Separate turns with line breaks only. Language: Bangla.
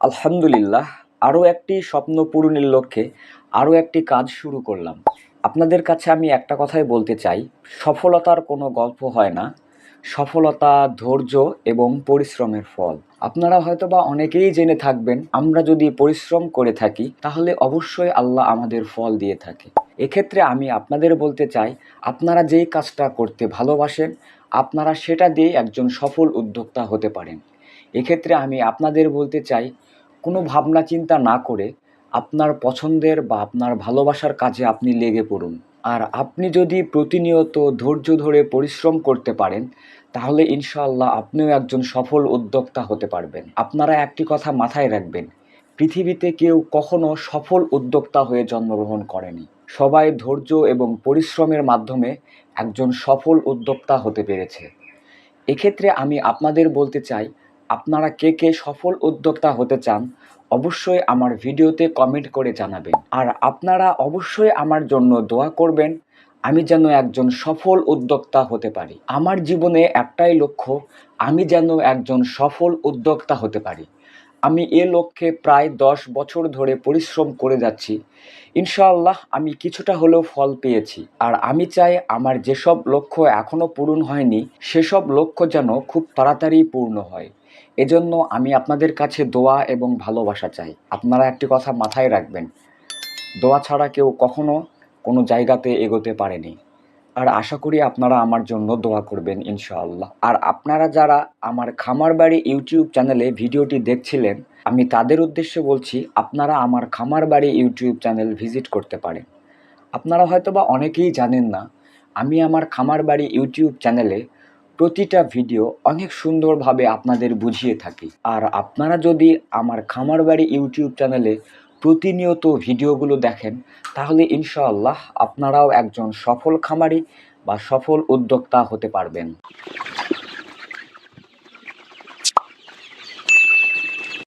আলহামদুলিল্লাহ আরও একটি স্বপ্ন পূরণের লক্ষ্যে আরও একটি কাজ শুরু করলাম। আপনাদের কাছে আমি একটা কথাই বলতে চাই, সফলতার কোনো গল্প হয় না। সফলতা, ধৈর্য এবং পরিশ্রমের ফল। আপনারা হয়তো বা অনেকেই জেনে থাকবেন, আমরা যদি পরিশ্রম করে থাকি, তাহলে অবশ্যই আল্লাহ আমাদের ফল দিয়ে থাকে। এক্ষেত্রে আমি আপনাদের বলতে চাই, আপনারা যেই কাজটা করতে ভালোবাসেন, আপনারা সেটা দিয়ে একজন সফল উদ্যোক্তা হতে পারেন। এক্ষেত্রে আমি আপনাদের বলতে চাই, কোনো ভাবনা চিন্তা না করে আপনার পছন্দের বা আপনার ভালোবাসার কাজে আপনি লেগে পড়ুন। আর আপনি যদি প্রতিনিয়ত ধৈর্য ধরে পরিশ্রম করতে পারেন, তাহলে ইনশাআল্লাহ আপনিও একজন সফল উদ্যোক্তা হতে পারবেন। আপনারা একটি কথা মাথায় রাখবেন, পৃথিবীতে কেউ কখনো সফল উদ্যোক্তা হয়ে জন্মগ্রহণ করেনি। সবাই ধৈর্য এবং পরিশ্রমের মাধ্যমে একজন সফল উদ্যোক্তা হতে পেরেছে। এক্ষেত্রে আমি আপনাদের বলতে চাই আপনারা কে কে সফল উদ্যোক্তা হতে চান, অবশ্যই আমার ভিডিওতে কমেন্ট করে জানাবেন। আর আপনারা অবশ্যই আমার জন্য দোয়া করবেন, আমি যেন একজন সফল উদ্যোক্তা হতে পারি। আমার জীবনে একটাই লক্ষ্য, আমি যেন একজন সফল উদ্যোক্তা হতে পারি। আমি এ লক্ষ্যে প্রায় দশ বছর ধরে পরিশ্রম করে যাচ্ছি। ইনশাআল্লাহ আমি কিছুটা হলেও ফল পেয়েছি। আর আমি চাই আমার যেসব লক্ষ্য এখনও পূরণ হয়নি, সেসব লক্ষ্য যেন খুব তাড়াতাড়ি পূর্ণ হয়। এজন্য আমি আপনাদের কাছে দোয়া এবং ভালোবাসা চাই। আপনারা একটি কথা মাথায় রাখবেন, দোয়া ছাড়া কেউ কখনো কোনো জায়গাতে এগোতে পারেনি। আর আশা করি আপনারা আমার জন্য দোয়া করবেন, ইনশাআল্লাহ। আর আপনারা যারা আমার খামার বাড়ি ইউটিউব চ্যানেলে ভিডিওটি দেখছিলেন, আমি তাদের উদ্দেশ্যে বলছি, আপনারা আমার খামার বাড়ি ইউটিউব চ্যানেল ভিজিট করতে পারেন। আপনারা হয়তো বা অনেকেই জানেন না, আমি আমার খামার বাড়ি ইউটিউব চ্যানেলে প্রতিটা ভিডিও অনেক সুন্দরভাবে আপনাদের বুঝিয়ে থাকি। আর আপনারা যদি আমার খামার বাড়ি ইউটিউব চ্যানেলে প্রতিনিয়ত ভিডিওগুলো দেখেন তাহলে ইনশাআল্লাহ আপনারাও একজন সফল খামারি বা সফল উদ্যোক্তা হতে পারবেন।